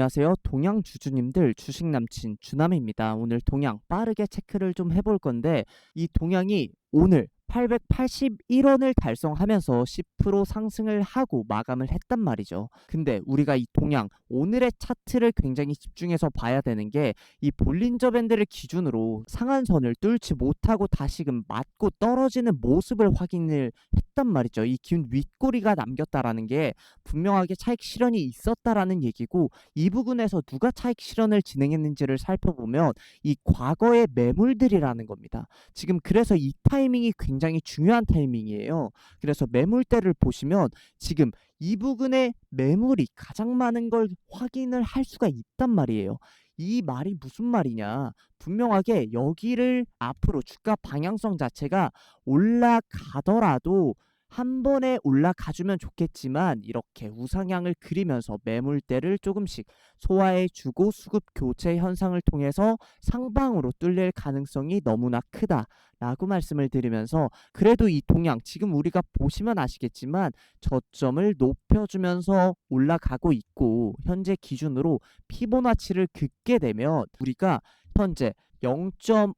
안녕하세요. 동양 주주님들 주식 남친 주남입니다. 오늘 동양 빠르게 체크를 좀 해볼 건데 이 동양이 오늘 881원을 달성하면서 10% 상승을 하고 마감을 했단 말이죠. 근데 우리가 이 동양 오늘의 차트를 굉장히 집중해서 봐야 되는 게 이 볼린저 밴드를 기준으로 상한선을 뚫지 못하고 다시금 맞고 떨어지는 모습을 확인을 했단 말이죠. 이 기운 윗꼬리가 남겼다라는 게 분명하게 차익 실현이 있었다라는 얘기고 이 부분에서 누가 차익 실현을 진행했는지를 살펴보면 이 과거의 매물들이라는 겁니다. 지금 그래서 이 타이밍이 굉장히 중요한 타이밍이에요. 그래서 매물대를 보시면 지금 이 부근에 매물이 가장 많은 걸 확인을 할 수가 있단 말이에요. 이 말이 무슨 말이냐? 분명하게 여기를 앞으로 주가 방향성 자체가 올라가더라도 한 번에 올라가주면 좋겠지만 이렇게 우상향을 그리면서 매물대를 조금씩 소화해주고 수급 교체 현상을 통해서 상방으로 뚫릴 가능성이 너무나 크다라고 말씀을 드리면서 그래도 이 동향 지금 우리가 보시면 아시겠지만 저점을 높여주면서 올라가고 있고 현재 기준으로 피보나치를 긋게 되면 우리가 현재 0.5,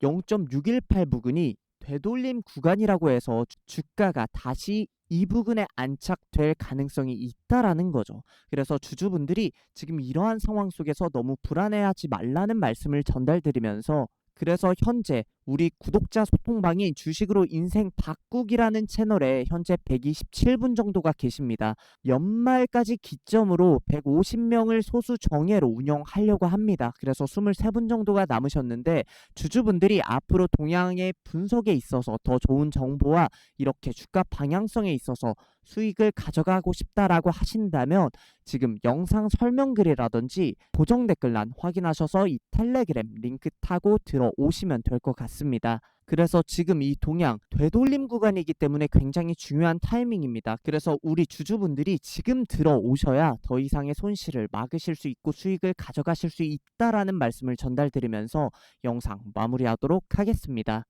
0.618 부근이 되돌림 구간이라고 해서 주- 주가가 다시 이 부근에 안착될 가능성이 있다라는 거죠. 그래서 주주분들이 지금 이러한 상황 속에서 너무 불안해하지 말라는 말씀을 전달드리면서 그래서 현재 우리 구독자 소통방인 주식으로 인생 바꾸기라는 채널에 현재 127분 정도가 계십니다. 연말까지 기점으로 150명을 소수 정예로 운영하려고 합니다. 그래서 23분 정도가 남으셨는데 주주분들이 앞으로 동향의 분석에 있어서 더 좋은 정보와 이렇게 주가 방향성에 있어서 수익을 가져가고 싶다라고 하신다면 지금 영상 설명글이라든지 고정 댓글란 확인하셔서 이 텔레그램 링크 타고 들어오시면 될 것 같습니다. 그래서 지금 이 동향 되돌림 구간이기 때문에 굉장히 중요한 타이밍입니다. 그래서 우리 주주분들이 지금 들어오셔야 더 이상의 손실을 막으실 수 있고 수익을 가져가실 수 있다라는 말씀을 전달드리면서 영상 마무리하도록 하겠습니다.